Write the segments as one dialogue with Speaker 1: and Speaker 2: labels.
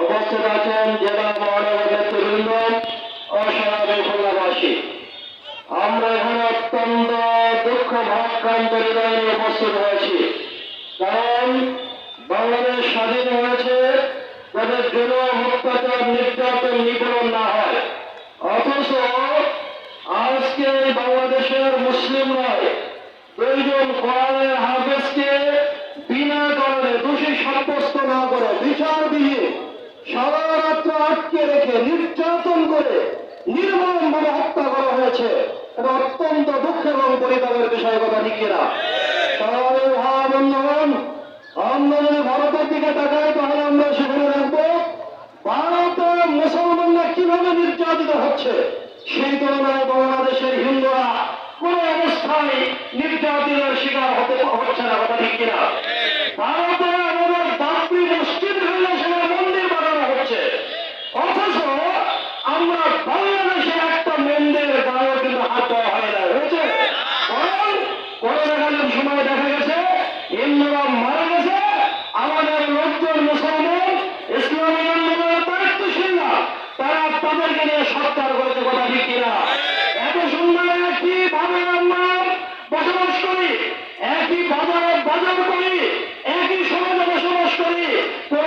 Speaker 1: উপস্থিত আছেন জেলা মহানগর নেতৃবৃন্দ ও সমাবেশ খুলনাবাসী আমরা এখানে অত্যন্ত দুঃখ ভাবক্রান্ত হৃদয় উপস্থিত হয়েছি। কারণ বাংলাদেশ স্বাধীন হয়েছে যাতে জুলুম, অত্যাচার, নির্যাতন নিপীড়ন না হয়। অথচ আজকে বাংলাদেশের মুসলিমরা দুইজন কোরআনের হাফেজকে বিনা কারণে দোষী সাব্যস্ত না করে বিচারবিহীন সারা রাত্র আটকে রেখে নির্যাতন করে নির্মমভাবে হত্যা করা হয়েছে। অত্যন্ত দুঃখ এবং পরিতাপের বিষয় কথা, ঠিক ভাব বন্ধুগণ, আমরা যদি ভারতের দিকে তাকাই, তাহলে আমরা সেখানে রাখব, ভারতের মুসলমানরা কীভাবে নির্যাতিত হচ্ছে? সেই তুলনায় বাংলাদেশের হিন্দুরা কোন অবস্থায় নির্যাতনের শিকার হতে হচ্ছে না, কথা ঠিক কিনা? ভারতে আমাদের দাবি মসজিদ হইলে সেখানে মন্দির বানানো হচ্ছে অথচ আমরা বাংলাদেশে একটা মন্দিরের গায়ে কিন্তু হাত দেওয়া হয় না হয়েছে কারণ করোনাকালীন সময় দেখা গেছে তারা তাদেরকে নিয়ে সৎকার করেছে, কথা ঠিক এত সুন্দর একই ভাবে আমরা বসবাস করি একই বাজারে বাজার করি, একই সমাজে বসবাস করি, কোন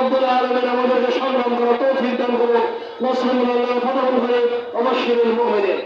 Speaker 1: মকব্বুল আলমের আমাদেরকে সংগ্রাম করা তৌফিক দান করুন। মুসলিম আল্লাহ ফতহ করে অবশ্যই মুমিনের